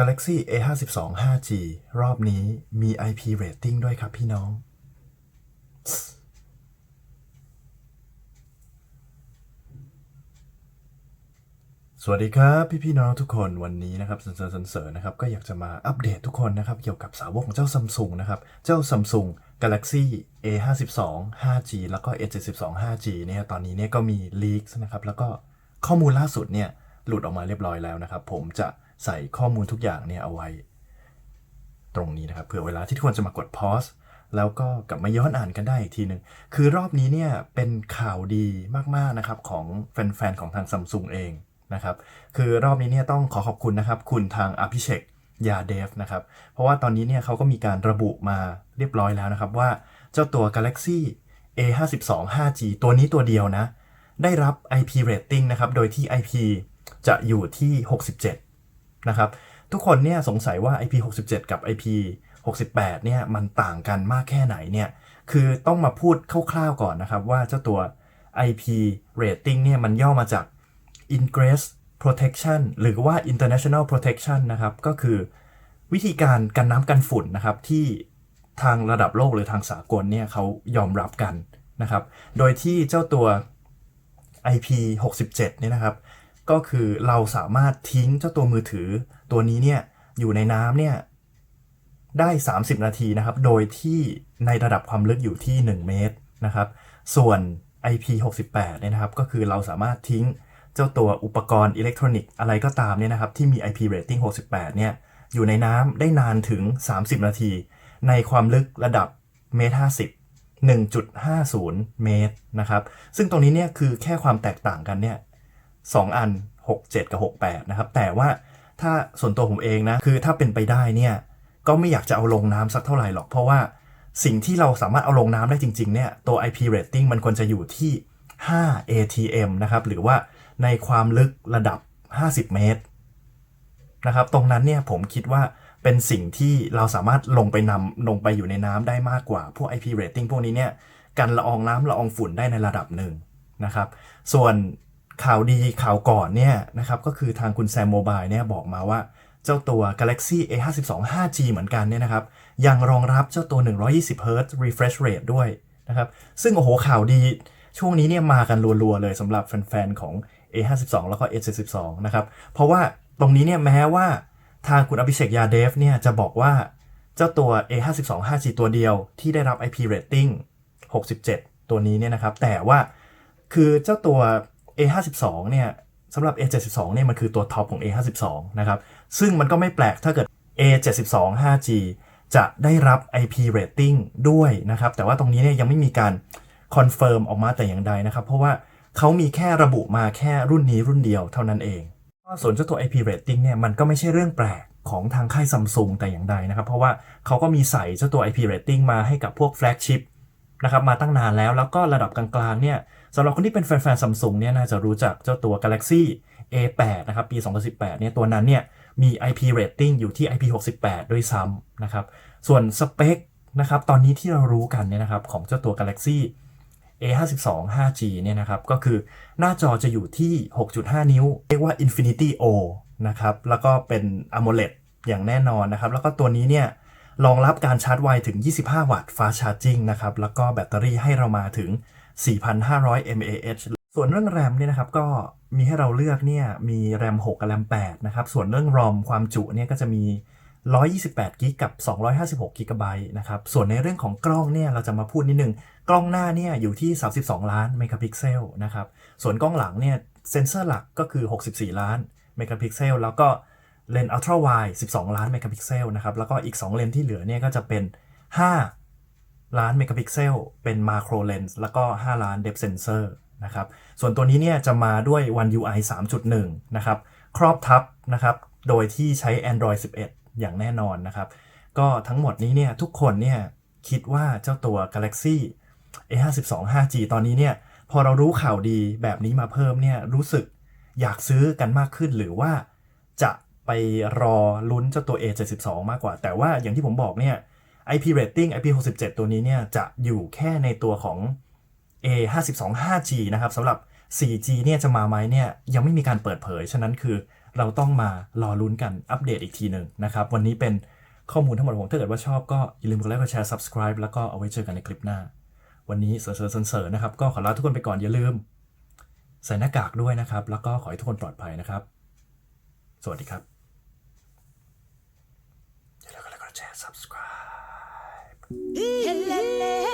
Galaxy A52 5G รอบนี้มี IP rating ด้วยครับพี่น้อง สวัสดีครับ พี่พี่น้องทุกคนวันนี้นะครับสันเสริญสันเสริญนะครับ ก็อยากจะมาอัปเดตทุกคนนะครับ เกี่ยวกับสาวกของเจ้าซัมซุงนะครับ เจ้า Samsung Galaxy A52 5G แล้วก็ A72 5G เนี่ยตอนนี้เนี่ยก็มีลีกนะครับ แล้วก็ข้อมูลล่าสุดเนี่ยหลุดออกมาเรียบร้อยแล้วนะครับ ผมจะ ใส่ข้อมูลทุกอย่างเนี่ยเอาไว้ ตรงนี้นะครับเผื่อเวลาที่ทุกคนจะมากดพอสแล้วก็กลับมาย้อนอ่านกันได้อีกทีหนึ่งคือรอบนี้เนี่ยเป็นข่าวดีมากๆนะครับของแฟนๆของทางซัมซุงเองนะครับคือรอบนี้เนี่ยต้องขอขอบคุณนะครับคุณทางอภิเชกยาเดฟนะครับเพราะว่าตอนนี้เนี่ยเขาก็มีการระบุมาเรียบร้อยแล้วนะครับว่าเจ้าตัว Galaxy A52 5G ตัวนี้ตัวเดียวนะ ได้รับ IP rating นะครับ โดยที่ IP จะอยู่ที่ 67 นะครับ ทุกคนเนี่ยสงสัยว่า IP 67 กับ IP 68 เนี่ยมันต่างกันมากแค่ไหนเนี่ยคือต้องมาพูดคร่าวๆก่อนนะครับ ว่าเจ้าตัว IP rating เนี่ยมันย่อมาจาก Ingress Protection หรือว่า International Protection นะครับ ก็คือวิธีการกันน้ำกันฝุ่นนะครับ ที่ทางระดับโลกหรือทางสากลเนี่ยเขายอมรับกันนะครับ โดยที่เจ้าตัว IP 67เนี่ยนะครับ ก็คือเราสามารถทิ้งเจ้าตัวมือถือ ตัวนี้เนี่ยอยู่ในน้ำเนี่ยได้ 30 นาทีนะครับ โดยที่ในระดับความลึกอยู่ที่ 1 เมตรนะครับ ส่วน IP 68 เนี่ยนะครับ ก็คือเราสามารถทิ้งเจ้าตัวอุปกรณ์อิเล็กทรอนิกส์อะไรก็ตามเนี่ยนะครับ ที่มี IP rating 68 เนี่ยอยู่ในน้ำได้นานถึง 30 นาที ในความลึกระดับเมตร 50 1.50 เมตรนะครับ ซึ่งตรงนี้เนี่ยคือแค่ความแตกต่างกันเนี่ย 2 อัน 67 กับ 68 นะครับ แต่ว่าถ้าส่วนตัวผมเองนะ คือถ้าเป็นไปได้เนี่ย ก็ไม่อยากจะเอาลงน้ำสักเท่าไหร่หรอก เพราะว่าสิ่งที่เราสามารถเอาลงน้ำได้จริง ๆ เนี่ย ตัว IP rating มันควรจะอยู่ที่ 5 ATM นะครับ หรือว่าในความลึกระดับ 50 เมตรนะครับ ตรงนั้นเนี่ยผมคิดว่าเป็นสิ่งที่เราสามารถลงไปนำลงไปอยู่ในน้ำได้มากกว่า พวก IP rating พวกนี้เนี่ย กันละอองน้ำละอองฝุ่นได้ในระดับหนึ่งนะครับ ส่วน ข่าวดีข่าวก่อนเนี่ยนะครับก็คือทางคุณแซมโมบายเนี่ยบอกมาว่าเจ้าตัว Galaxy A52 5G เหมือนกันเนี่ยนะครับยังรองรับเจ้าตัว 120 Hz refresh rate ด้วยนะครับซึ่งโอ้โหข่าวดีช่วงนี้เนี่ยมากันรัวๆเลยสำหรับแฟนๆของ A52 แล้วก็ A72 นะครับเพราะว่าตรงนี้เนี่ยแม้ว่าทางคุณอภิเชกยาเดฟเนี่ยจะบอกว่าเจ้าตัว A52 5G ตัวเดียวที่ได้รับ IP rating 67 ตัวนี้เนี่ยนะครับแต่ว่าคือเจ้าตัว A52 เนี่ยสำหรับ A72 เนี่ยมันคือตัวท็อปของ A52 นะครับซึ่งมันก็ไม่แปลกถ้าเกิด A72 5G จะได้รับ IP rating ด้วยนะครับ แต่ว่าตรงนี้เนี่ยยังไม่มีการคอนเฟิร์มออกมาแต่อย่างใดนะครับ เพราะว่าเขามีแค่ระบุมาแค่รุ่นนี้รุ่นเดียวเท่านั้นเองส่วนเจ้าตัว IP rating เนี่ยมันก็ไม่ใช่เรื่องแปลกของทางค่ายซัมซุงแต่อย่างใดนะครับ เพราะว่าเขาก็มีใส่เจ้าตัว IP rating มาให้กับพวกแฟลกชิพ นะครับมาตั้งนานแล้วแล้วก็ระดับกลางๆเนี่ยสำหรับคนที่เป็นแฟนๆซัมซุงเนี่ยน่าจะรู้จักเจ้าตัว Galaxy A8 นะครับปี 2018เนี่ยตัวนั้นเนี่ยมี IP rating อยู่ที่ IP 68 ด้วยซ้ำนะครับส่วนสเปคนะครับตอนนี้ที่เรารู้กันเนี่ยนะครับของเจ้าตัว Galaxy A52 5G เนี่ยนะครับก็คือหน้าจอจะอยู่ที่ 6.5 นิ้ว เรียกว่า Infinity O นะครับแล้วก็เป็น AMOLED อย่างแน่นอนนะครับแล้วก็ตัวนี้เนี่ย รองรับการชาร์จไวถึง 25 วัตต์ฟาชาร์จิ่งนะครับ แล้วก็แบตเตอรี่ให้เรามาถึง 4,500 mAh ส่วนเรื่องแรมเนี่ยนะครับก็มีให้เราเลือกเนี่ยมีแรม 6 กับแรม 8 นะครับ ส่วนเรื่อง ROM ความจุเนี่ยก็จะมี 128 กิกกับ 256 กิกะไบต์นะครับ ส่วนในเรื่องของกล้องเนี่ยเราจะมาพูดนิดนึง กล้องหน้าเนี่ยอยู่ที่ 32 ล้านเมกะพิกเซลนะครับ ส่วนกล้องหลังเนี่ยเซนเซอร์หลักก็คือ 64 ล้านเมกะพิกเซลแล้วก็ เลนส์อัลตร้าไวด์12 ล้านเมกะพิกเซลนะครับ แล้วก็อีก 2 เลนส์ที่เหลือเนี่ยก็จะเป็น 5 ล้านเมกะพิกเซลเป็นมาโครเลนส์แล้วก็ 5 ล้านเดฟเซนเซอร์นะครับ ส่วนตัวนี้เนี่ยจะมาด้วย One UI 3.1 นะครับ ครอบทับนะครับ โดยที่ใช้ Android 11 อย่างแน่นอนนะครับ ก็ทั้งหมดนี้เนี่ยทุกคนเนี่ยคิดว่าเจ้าตัว Galaxy A52 5G ตอนนี้เนี่ยพอเรารู้ข่าวดีแบบนี้มาเพิ่มเนี่ยรู้สึกอยากซื้อกันมากขึ้นหรือว่าจะ ไปรอลุ้นเจ้าตัว A72 มากกว่า แต่ว่าอย่างที่ผมบอกเนี่ย IP rating IP 67 ตัวนี้เนี่ยจะอยู่แค่ในตัวของ A52 5G นะครับสำหรับ 4G เนี่ยจะมาไหมเนี่ยยังไม่มีการเปิดเผย ฉะนั้นคือเราต้องมารอลุ้นกันอัปเดตอีกทีหนึ่งนะครับ วันนี้เป็นข้อมูลทั้งหมดผมถ้าเกิดว่าชอบก็อย่าลืมกดไลค์กดแชร์ subscribe แล้วก็เอาไว้เจอกันในคลิปหน้า วันนี้เสริร์เสริร์นะครับ ก็ขอลาทุกคนไปก่อนอย่าลืม ใส่หน้ากากด้วยนะครับ แล้วก็ขอให้ทุกคนปลอดภัยนะครับ สวัสดีครับ อย่าลืมกดไลค์กดแชร์ subscribe Elele,